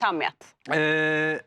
Tam yat. Ee,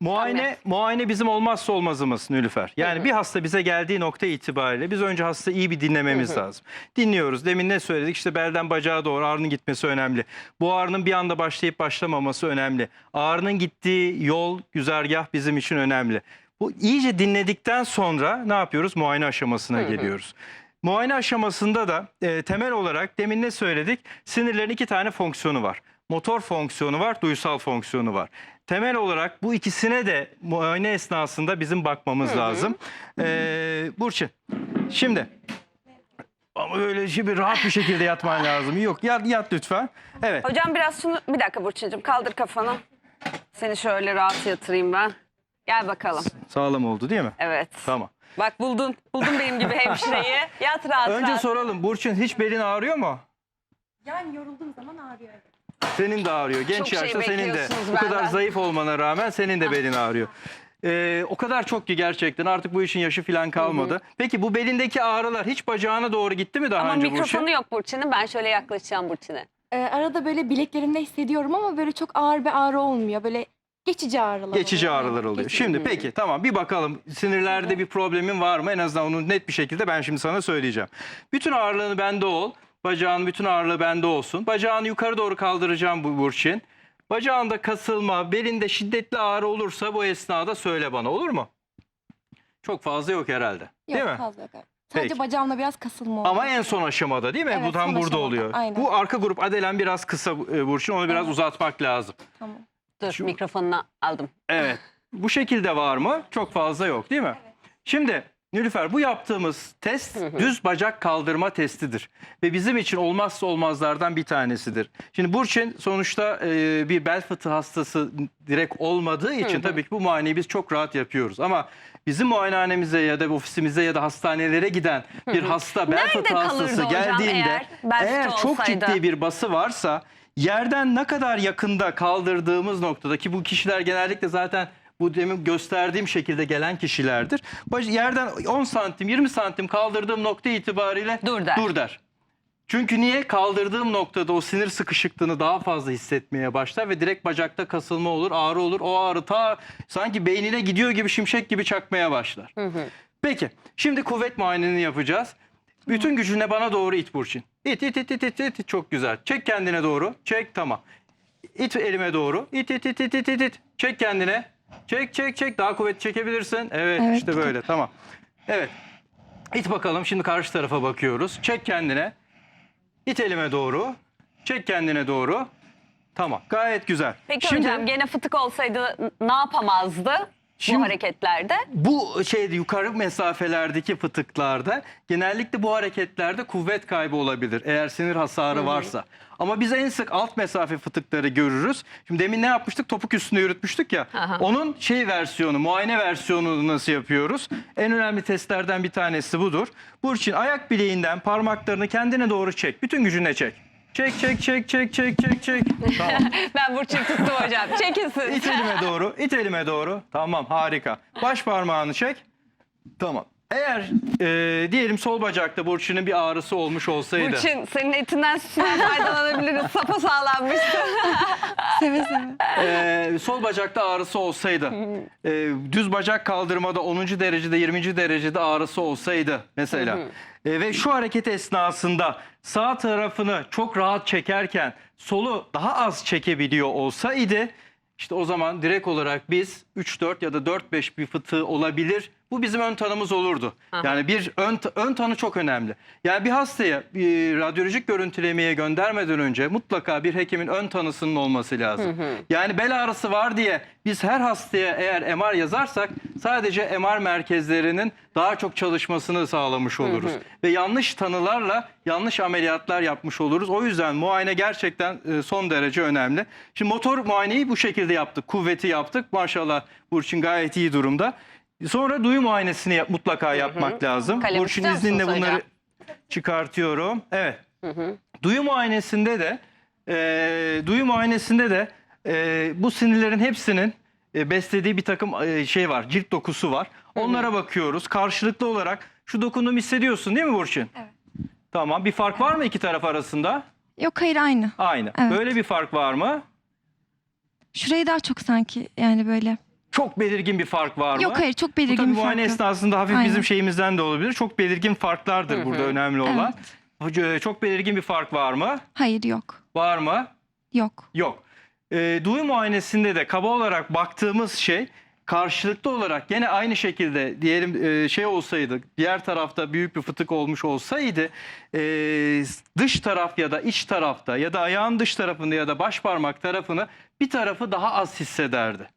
muayene muayene bizim olmazsa olmazımız Nülüfer. Yani bir hasta bize geldiği nokta itibariyle biz önce hasta iyi bir dinlememiz lazım. Dinliyoruz. Demin ne söyledik? İşte belden bacağa doğru ağrının gitmesi önemli. Bu ağrının bir anda başlayıp başlamaması önemli. Ağrının gittiği yol, güzergah bizim için önemli. Bu iyice dinledikten sonra ne yapıyoruz? Muayene aşamasına geliyoruz. Muayene aşamasında da e, temel olarak demin ne söyledik? Sinirlerin iki tane fonksiyonu var. Motor fonksiyonu var, duysal fonksiyonu var. Temel olarak bu ikisine de muayene esnasında bizim bakmamız lazım. Ee, Burçin, şimdi ama öyle şimdi rahat bir şekilde yatman lazım. Yok yat, yat lütfen. Evet. Hocam biraz şunu bir dakika Burçin'cim kaldır kafanı. Seni şöyle rahat yatırayım ben. Gel bakalım. Sağlam oldu değil mi? Evet. Tamam. Bak buldun. Buldun benim gibi hemşireyi. Yat rahat Önce rahat. soralım Burçin hiç belin ağrıyor mu? Yani yorulduğum zaman ağrıyor. Senin de ağrıyor. Genç Çok şey yaşta senin de. bekliyorsunuz Bu kadar benden. zayıf olmana rağmen senin de belin ağrıyor. Ee, o kadar çok ki gerçekten artık bu işin yaşı falan kalmadı. Peki bu belindeki ağrılar hiç bacağına doğru gitti mi daha Ama önce mikrofonu Burçin? yok Burçin'in. Ben şöyle yaklaşacağım Burçin'e. Ee, arada böyle bileklerimde hissediyorum ama böyle çok ağır bir ağrı olmuyor. Böyle geçici ağrılar Geçici oluyor. ağrılar oluyor. Geçici. Şimdi peki tamam bir bakalım sinirlerde bir problemin var mı? En azından onu net bir şekilde ben şimdi sana söyleyeceğim. Bütün ağırlığını bende ol. Bacağın bütün ağırlığı bende olsun. Bacağını yukarı doğru kaldıracağım bu Burçin. Bacağında kasılma, belinde şiddetli ağrı olursa bu esnada söyle bana olur mu? Çok fazla yok herhalde. Yok, değil mi? fazla yok. Sadece Peki. bacağımda biraz kasılma oldu. Ama en son aşamada değil mi? Evet, bu tam son burada aşamada, oluyor. aynen. Bu arka grup adelen biraz kısa e, Burçin. Onu biraz Evet. uzatmak lazım. Tamam. Dur Şu- mikrofonunu aldım. Evet. Bu şekilde var mı? Çok fazla yok değil mi? Şimdi Nilüfer bu yaptığımız test düz bacak kaldırma testidir. Ve bizim için olmazsa olmazlardan bir tanesidir. Şimdi Burçin sonuçta e, bir bel fıtığı hastası direkt olmadığı için tabii ki bu muayeneyi biz çok rahat yapıyoruz. Ama bizim muayenehanemize ya da ofisimize ya da hastanelere giden bir hasta bel Nerede fıtığı kalırdı hastası hocam geldiğinde eğer bel eğer çok olsaydı? ciddi bir bası varsa yerden ne kadar yakında kaldırdığımız noktada ki bu kişiler genellikle zaten bu demin gösterdiğim şekilde gelen kişilerdir. Baş- Yerden 10 santim 20 santim kaldırdığım nokta itibariyle Dur der. Dur der. Çünkü niye? Kaldırdığım noktada o sinir sıkışıklığını daha fazla hissetmeye başlar ve direkt bacakta kasılma olur, ağrı olur. O ağrı ta sanki beynine gidiyor gibi şimşek gibi çakmaya başlar. Peki şimdi kuvvet muayeneni yapacağız. Bütün gücüne bana doğru it Burçin. İt it it it it it. Çok güzel. Çek kendine doğru. Çek tamam. İt elime doğru. İt it it it it it. it. Çek kendine. Çek çek çek. Daha kuvvet çekebilirsin. Evet, Evet. işte böyle tamam. Evet. İt bakalım şimdi karşı tarafa bakıyoruz. Çek kendine. İt elime doğru. Çek kendine doğru. Tamam gayet güzel. Peki Şimdi- hocam gene fıtık olsaydı ne yapamazdı Şimdi- bu hareketlerde? Bu şeyde yukarı mesafelerdeki fıtıklarda genellikle bu hareketlerde kuvvet kaybı olabilir eğer sinir hasarı varsa. Ama biz en sık alt mesafe fıtıkları görürüz. Şimdi demin ne yapmıştık? Topuk üstünde yürütmüştük ya. Aha. Onun şey versiyonu, muayene versiyonunu nasıl yapıyoruz? En önemli testlerden bir tanesi budur. Burçin ayak bileğinden parmaklarını kendine doğru çek. Bütün gücüne çek. Çek çek çek çek çek çek çek. Tamam. Ben Burçin tuttum hocam. Çekinsin. İt elime doğru, it elime doğru. Tamam harika. Baş parmağını çek. Tamam. Eğer e, diyelim sol bacakta Burçin'in bir ağrısı olmuş olsaydı. Burçin senin etinden sütünden faydalanabiliriz. Sapa sağlanmışsın. Seve seve. e, sol bacakta ağrısı olsaydı. e, düz bacak kaldırmada 10. derecede 20. derecede ağrısı olsaydı mesela. e, ve şu hareket esnasında sağ tarafını çok rahat çekerken solu daha az çekebiliyor olsaydı işte o zaman direkt olarak biz 3-4 ya da 4-5 bir fıtığı olabilir. Bu bizim ön tanımız olurdu. Yani bir ön, ön tanı çok önemli. Yani bir hastaya bir radyolojik görüntülemeye göndermeden önce mutlaka bir hekimin ön tanısının olması lazım. Yani bel ağrısı var diye biz her hastaya eğer MR yazarsak sadece MR merkezlerinin daha çok çalışmasını sağlamış oluruz. Ve yanlış tanılarla yanlış ameliyatlar yapmış oluruz. O yüzden muayene gerçekten e, son derece önemli. Şimdi motor muayeneyi bu şekilde yaptık. Kuvveti yaptık. Maşallah Burçin gayet iyi durumda. Sonra duyu muayenesini yap- mutlaka yapmak lazım. Kalem Burçin ister izninle bunları hocam? çıkartıyorum. Evet. Duyu muayenesinde de e, duyu muayenesinde de e, bu sinirlerin hepsinin e, beslediği bir takım e, şey var. Cilt dokusu var. Onlara bakıyoruz. Karşılıklı olarak şu dokunduğumu hissediyorsun değil mi Burçin? Evet. Tamam. Bir fark var mı iki taraf arasında? Yok hayır aynı. Aynı. Evet. Böyle bir fark var mı? Şurayı daha çok sanki yani böyle. Çok belirgin bir fark var mı? Yok hayır çok Bu tabii belirgin bir fark muayene esnasında hafif Aynen. bizim şeyimizden de olabilir. Çok belirgin farklardır burada önemli olan. Hoca, Çok belirgin bir fark var mı? Hayır yok. Var mı? Yok. Yok. E, duyu muayenesinde de kaba olarak baktığımız şey karşılıklı olarak gene aynı şekilde diyelim e, şey olsaydı diğer tarafta büyük bir fıtık olmuş olsaydı e, dış taraf ya da iç tarafta ya da ayağın dış tarafında ya da baş parmak tarafını bir tarafı daha az hissederdi.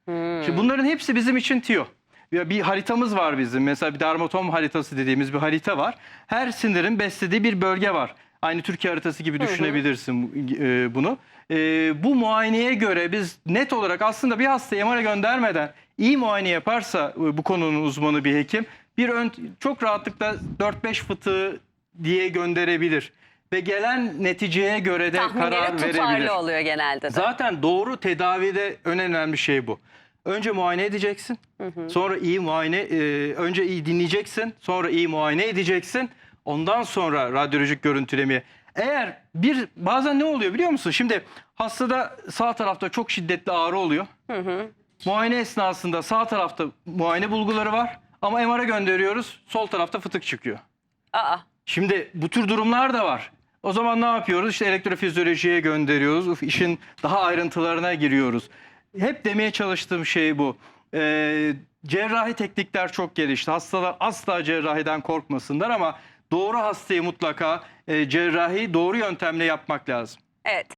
Şimdi bunların hepsi bizim için tiyo. Ya bir haritamız var bizim. Mesela bir dermatom haritası dediğimiz bir harita var. Her sinirin beslediği bir bölge var. Aynı Türkiye haritası gibi düşünebilirsin e, bunu. E, bu muayeneye göre biz net olarak aslında bir hastayı MR'a göndermeden iyi muayene yaparsa e, bu konunun uzmanı bir hekim bir ön, çok rahatlıkla 4-5 fıtığı diye gönderebilir. Ve gelen neticeye göre de karar Tahminleri verebilir. tutarlı oluyor genelde de. Zaten doğru tedavide en önemli şey bu. Önce muayene edeceksin. Sonra iyi muayene, e, önce iyi dinleyeceksin. Sonra iyi muayene edeceksin. Ondan sonra radyolojik görüntüleme. Eğer bir bazen ne oluyor biliyor musun? Şimdi hastada sağ tarafta çok şiddetli ağrı oluyor. Muayene esnasında sağ tarafta muayene bulguları var. Ama MR'a gönderiyoruz. Sol tarafta fıtık çıkıyor. Aa, Şimdi bu tür durumlar da var. O zaman ne yapıyoruz? İşte elektrofizyolojiye gönderiyoruz. Uf, işin daha ayrıntılarına giriyoruz. Hep demeye çalıştığım şey bu. Ee, cerrahi teknikler çok gelişti. Hastalar asla cerrahiden korkmasınlar ama doğru hastayı mutlaka e, cerrahi doğru yöntemle yapmak lazım. evet.